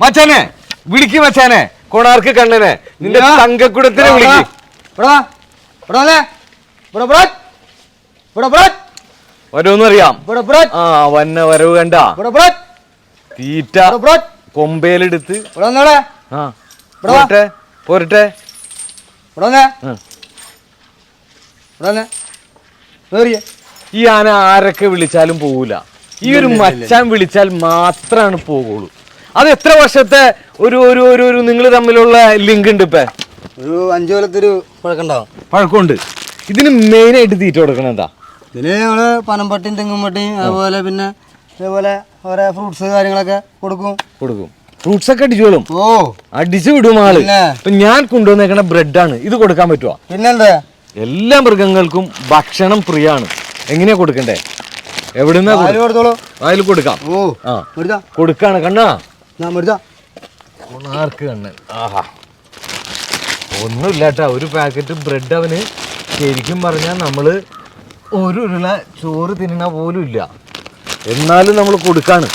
മച്ചാനെ വിളിക്ക് മച്ചാനെ. കൊണാർക്ക് കണ്ണനെ. നിന്റെ. തങ്കക്കുടത്തിനെ. വിളിക്ക്. ഓരോന്നറിയാം. ആ വന്ന വരവ് കണ്ട. തീറ്റ. കൊമ്പയിലെടുത്ത്. പോരട്ടെ പോരട്ടെ. ഈ ആന ആരൊക്കെ വിളിച്ചാലും പോകൂല ഈ ഒരു മച്ചാൻ വിളിച്ചാൽ മാത്രമാണ് പോകുള്ളൂ അത് എത്ര വർഷത്തെ ഒരു ഒരു ഒരു ഒരു നിങ്ങൾ തമ്മിലുള്ള ലിങ്ക് ഉണ്ട് ഇപ്പൊ? ഒരു അഞ്ചു കൊല്ലത്തൊരു പഴക്കമുണ്ടാവും. പഴക്കമുണ്ട്. ഇതിന് മെയിൻ ആയിട്ട് തീറ്റ കൊടുക്കണം എന്താ? ഇതിന് ഞങ്ങൾ പനമ്പട്ടിയും തെങ്ങുംപട്ടിയും അതുപോലെ പിന്നെ അതേപോലെ ഓരോ ഫ്രൂട്ട്സ് കാര്യങ്ങളൊക്കെ കൊടുക്കും. കൊടുക്കും. ഫ്രൂട്ട്സ് ഒക്കെ അടിച്ചോളും ഓ. അടിച്ചു വിടും ആൾ. പിന്നെ? ഇപ്പൊ ഞാൻ കൊണ്ടുവന്നേക്കണ ബ്രെഡാണ്. ഇത് കൊടുക്കാൻ പറ്റുമോ പിന്നെന്താ? എല്ലാ മൃഗങ്ങൾക്കും ഭക്ഷണം പ്രിയാണ് എങ്ങനെയാ കൊടുക്കണ്ടേ? എവിടുന്ന ആര് കൊടുത്തോളൂ. അതിൽ കൊടുക്കാം. ഓ. ആ. കൊടുക്കാണ്. കണ്ണാ. കൊണാർക്ക് ഒരു പാക്കറ്റ് ബ്രെഡ് അവന്. ശരിക്കും പറഞ്ഞാൽ നമ്മൾ ഒരു ഉരുള ചോറ് തിന്നണ പോലും ഇല്ല. എന്നാലും നമ്മൾ കൊടുക്കാണ്.